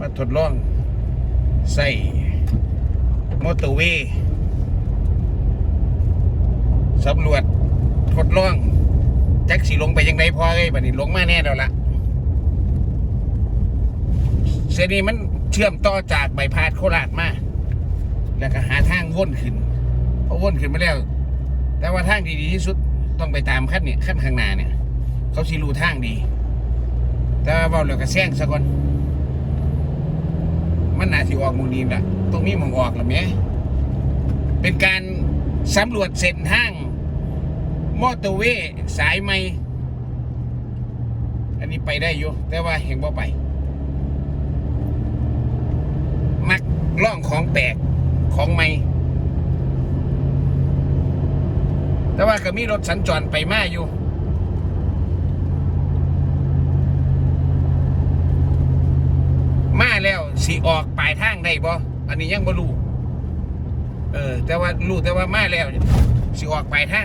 มาทดลองใส่มอเตอร์เวย์สำรวจทดลองแจ็คสีลงไปยังไงพอเลยบัดนี้ลงมาแน่แล้วละเสนี้มันเชื่อมต่อจากใบพาดโคราชมา แล้วก็หาทางว่นขึ้นพอว่นขึ้นมาแล้ว แต่ว่าทางดีที่สุดต้องไปตามขั้นเนี่ยขั้นข้างหน้าเนี่ย เขาสิรู้ทางดี แต่ว่าเบาแล้วก็แซงซะก่อน มันน่าสิออกมูนีละตรงนี้มองออกแล้วแหมเป็นการสำรวจเส้นทางมอเตอร์เวย์สายใหม่ อันนี้ไปได้อยู่แต่ว่าเห็นบ่าไป มักล่องของแปลกของใหม่ แต่ว่าก็มีรถสัญจรไปมาอยู่ มาแล้ว สิออกปลายทางได้บ่อันนี้ยังบ่รู้เออ แต่ว่ารู้แต่ว่ามาแล้วสิออกปลายทาง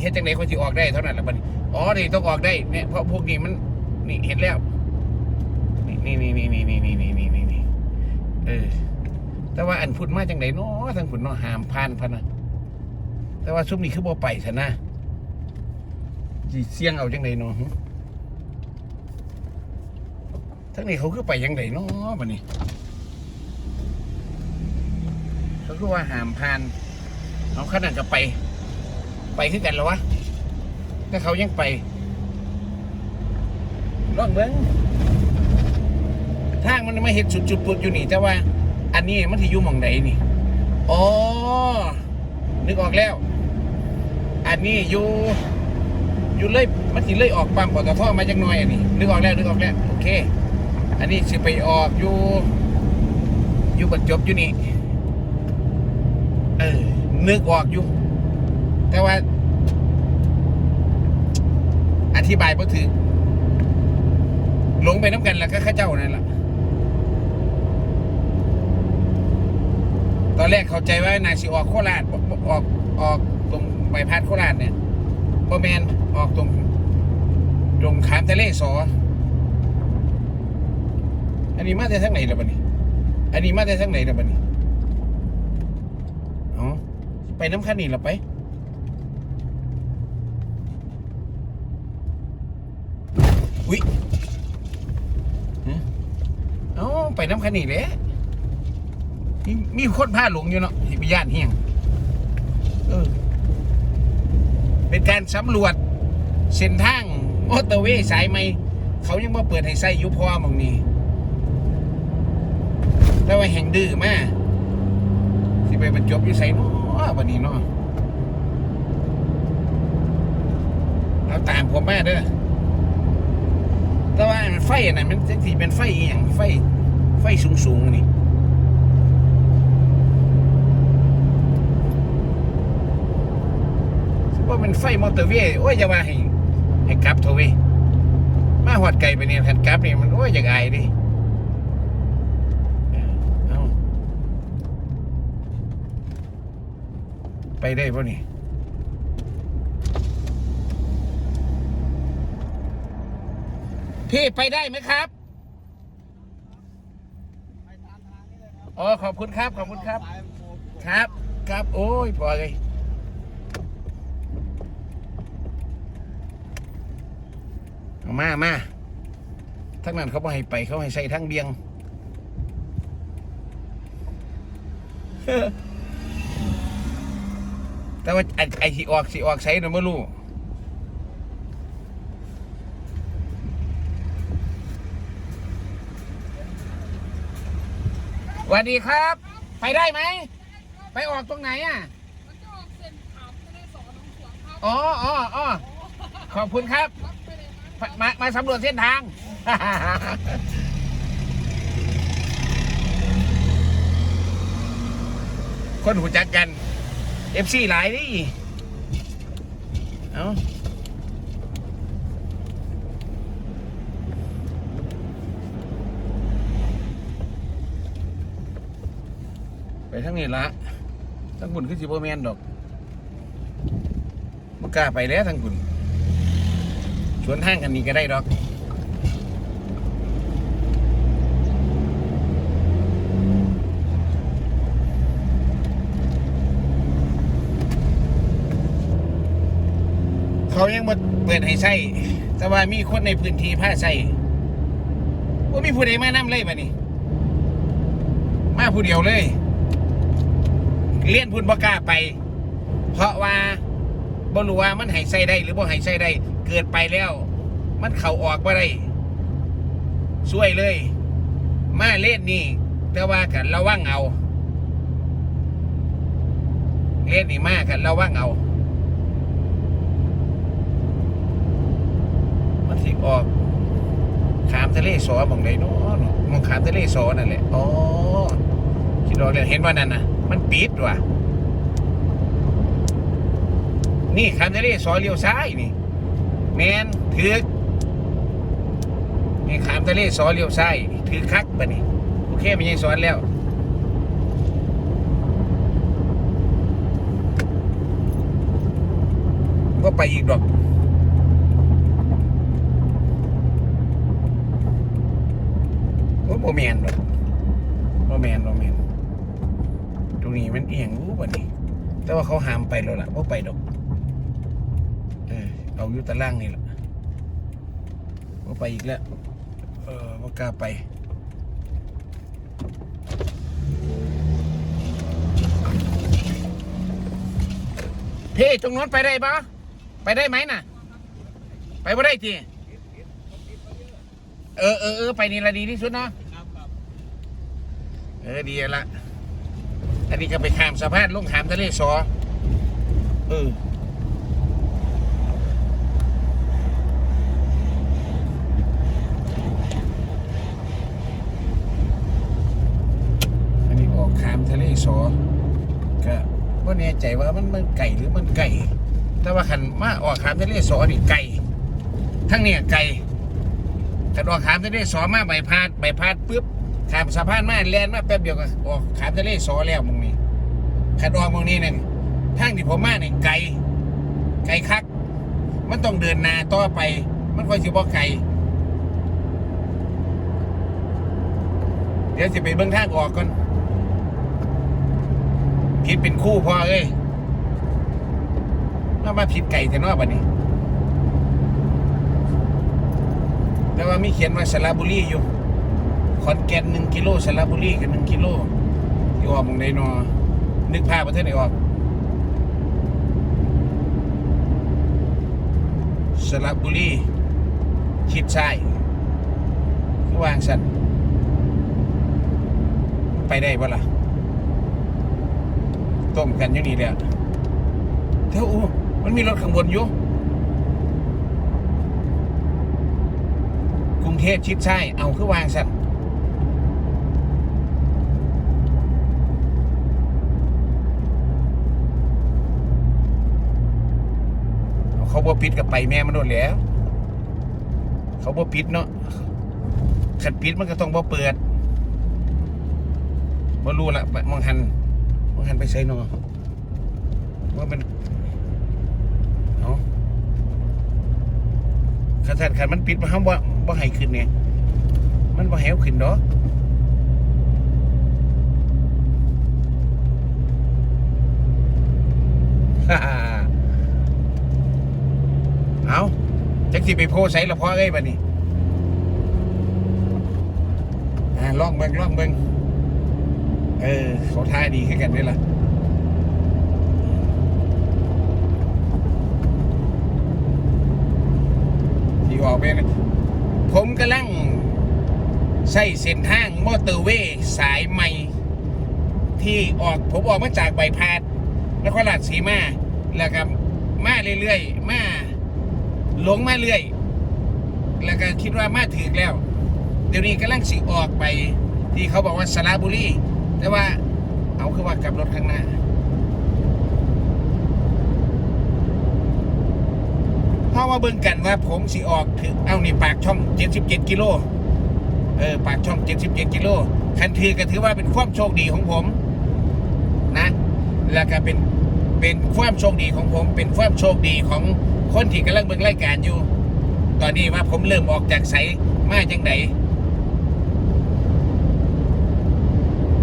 เฮ็ดจังได๋เขาสิออกได้เท่านั้นล่ะบัดนี้อ๋อนี่ต้องออกได้เนี่ยเพราะพวกนี้มันนี่เห็นแล้วนี่นี่นี่นี่นี่นี่นี่นี่นี่นี่เออ แต่ว่าอันพุ่นมาจังไดเนาะทางพุ่นเนาะห้ามผ่านพะนะแต่ว่าซุมนี้คือบ่ไปซะนะสิเสี่ยงเอาจังไดเนาะ ทั้งนี้เขาคือไปยังไงเนาะบัดนี้ เขาคือว่าหามผ่านเอาขนาดกับไป ไปขึ้นกันแล้ววะถ้าเขายังไปลองเบิ้งทางมันไม่เห็นจุดจุดปุดอยู่นี่ แต่ว่า อันนี้มันที่อยู่หมองไหนนี่อ๋อนึกออกแล้ว อันนี้อยู่อยู่เลยมันสิเลยออกปั๊มปตทมาจังหน่อยอันนี้นึกออกแล้วนึกออกแล้วโอเค อันนี้สิไปออกอยู่อยู่บรรจบอยู่นี่เออนึกออกอยู่ แต่ว่า อธิบายบ่ถึงหลงไปน้ำกันแล้วก็ข้าเจ้านั่นแหละตอนแรกเข้าใจว่านายสิออกโคราชออกออกออกตรงใบพัดโคราชเนี่ยบ่แมนออกตรง ตรงขามทะเลสอ อันนี้มาแต่ทางไหนล่ะบัดนี้ อันนี้มาแต่ทางไหนล่ะบัดนี้อ๋อไปน้ำคันนี่ละไปอุ้ยเอ้าไปน้ำคันนี่แหละมีมีคนพาหลงอยู่เนาะที่ไปย่านเฮียงเออ เป็นการสำรวจเส้นทางมอเตอร์เวย์สายไหม เขายังมาเปิดให้ใส่ยุพอมองนี้ แต่ว่าแห่งดื้อมากสิไปบรรจบอยู่ใส่เนาะวันนี้เนาะเอาตามผมมาเด้อแต่ว่าไฟอันนั้นมันจะสิเป็นไฟอย่างไฟ ไฟสูงสูงๆนี่ว่าเป็นไฟมอเตอร์เวย์โอ้ยจะว่าให้ให้กลับเถอะเว้ยมาหอดไก่ไปเนี่ยทันกลับนี่มันโอ้ยอยากอายดิเออเอา ไปได้ป่ะนี่พี่ไปได้ไหมครับอ๋อขอบคุณครับ ขอบคุณครับ ครับ ครับ โอ้ยพอเลยเอามามาทั้งนั้นเขาไม่ให้ไปเขาให้ใส่ทั้งเบียง แต่ว่าไอ้ไอ้ที่ออกสิออกใช้นะไม่รู้สวัสดีครับ ไปได้ไหม ไปออกตรงไหนอะ มันจะออกเส้นขามทะเลสอหนองสวงครับอ๋ออ๋ออ๋อขอบคุณครับครับไปเลยครับมามาสำรวจเส้นทาง คนหูจักกัน เอฟซีหลายดิเอาไปทั้งนี้ละทั้งบุญคือสิบแมนดอกบ่กล้าไปแล้วทั้งบุญชวนทางกันนี้ก็ได้ดอก เขายังมาเปิดให้ใช้แต่ว่ามีคนในพื้นที่พาใช้ว่ามีผู้ใดมานำเลยบัดนี้มาผู้เดียวเลย เลี้ยนพุ่นบ่กล้าไป เพราะว่าบ่รู้ว่ามันให้ใส่ได้ หรือบ่ให้ใส่ได้ เกิดไปแล้ว มันเข้าออกบ่ได้ช่วยเลย มาเล่นนี่ แต่ว่ากันระวังเอา เล่นนี่มากกันระวังเอา มัน สิออกขามทะเลสอมองไหนเนาะมองขามทะเลสอนั่นแหละอ๋อคิดออกแล้วเห็นว่านั่นน่ะมันปิดว่ะนี่ขามทะเลสอเลี้ยวซ้ายนี่แมนถือนี่ขามทะเลสอเลี้ยวซ้ายถือคักปะนี่โอเคไม่ยังสอนแล้วก็ไปอีกดอก โอ้โมแมนดอกโมแมนโมแมนตรงนี้มันเอียงรู้ป่ะนี่แต่ว่าเขาหามไปแล้วล่ะว่าไปดอกเออเอาอยู่ตารางนี่แหละว่าไปอีกแล้ว เออว่ากล้าไปพี่ตรงโน้นไปได้ปะไปได้ไหมน่ะ ไปไม่ได้ทีเออเออเออไปนี่ละดีที่สุดเนาะ เออดีละอันนี้ก็ไปข้ามสะพานลงขามทะเลสอเอออันนี้ออกขามทะเลสอก็ว่าแน่ใจว่ามันมันไก่หรือมันไก่ แต่ว่าขันมาออกขามทะเลสอนี่ไก่ ทั้งเนี่ยไก่ขันออกขามทะเลสอมาใบพาดใบพาดปุ๊บ ขามสะพานมาแลนมาแป๊บเดียวก็ออกขามทะเลสอแล้วมึงนี่ขันออกมึงนี่เนี่ยทางที่ผมมาเนี่ยไก่ไก่คัก มันต้องเดินนาต่อไป มันค่อยสิบ่ไก่เดี๋ยวจะไปเบื้องทางออกก่อนผิดเป็นคู่พ่อเอ้ยมามาผิดไก่แต่นอบัดนี้ แต่ว่ามีเขียนว่าสระบุรีอยู่ ขอนแก่นหนึ่งกิโลสระบุรีกันหนึ่งกิโลที่ออกมองไดนอนึกภาพประเทศไหนออกสระบุรีคิดใช่คือวางสันไปได้ปะล่ะต้มกันอยู่นี่แหละเท่าอูมันมีรถข้างบนอยู่กรุงเทพชิดใช่เอาคือวางสัตว์ เขาบ่ปิดกับไปแม่มันโดนแล้ว เขาบ่ปิดเนาะขัดปิดมันก็ต้องบ่เปิดบ่รู้ละมองหันว่าหันไปใส่นอว่ามันเอาะขันสันขันมันปิดมาห้ามว่าว่าให้ขึ้นเนี่ยมันว่าแหวขึ้นเนาะฮ่า เอาจักสิไปโพใส่ละพ่อเอ้ยบัดนี้อ่าลองเบิ่งลองเบิ่งเออเขาท่าดีขึ้นกันด้วยล่ะที่ออกไปนะผมกำลังใช้เส้นทางมอเตอร์เวย์สายใหม่ ที่ออกผมออกมาจากใบพาดนครราชสีมาแล้วก็มาเรื่อยๆ มา หลงมาเรื่อย แล้วก็คิดว่ามาถึงแล้ว เดี๋ยวนี้กำลังสิออกไป ที่เขาบอกว่าสระบุรี แต่ว่าเอาคือว่ากลับรถข้างหน้าเพราะว่าเบิ่งกันว่าผมสิออกถึงเอานี่ปากช่อง 77 กิโล เออ ปากช่อง 77 กิโล คันทีก็ถือว่าเป็นความโชคดีของผม นะ แล้วก็เป็น เป็นความโชคดีของผม เป็นความโชคดีของ คนที่กำลังเบิ่งรายการอยู่ ตอนนี้ว่าผมเริ่มออกจากไสมาจังได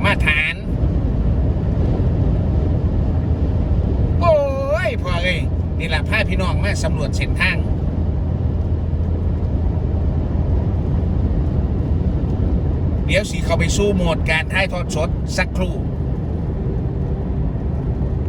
มาฐาน โอ้ยพอเอ้ยนี่แหละพาพี่น้องมาสำรวจเส้นทางเดี๋ยวสีเขาไปสู้โหมดการถ่ายทอดสดสักครู่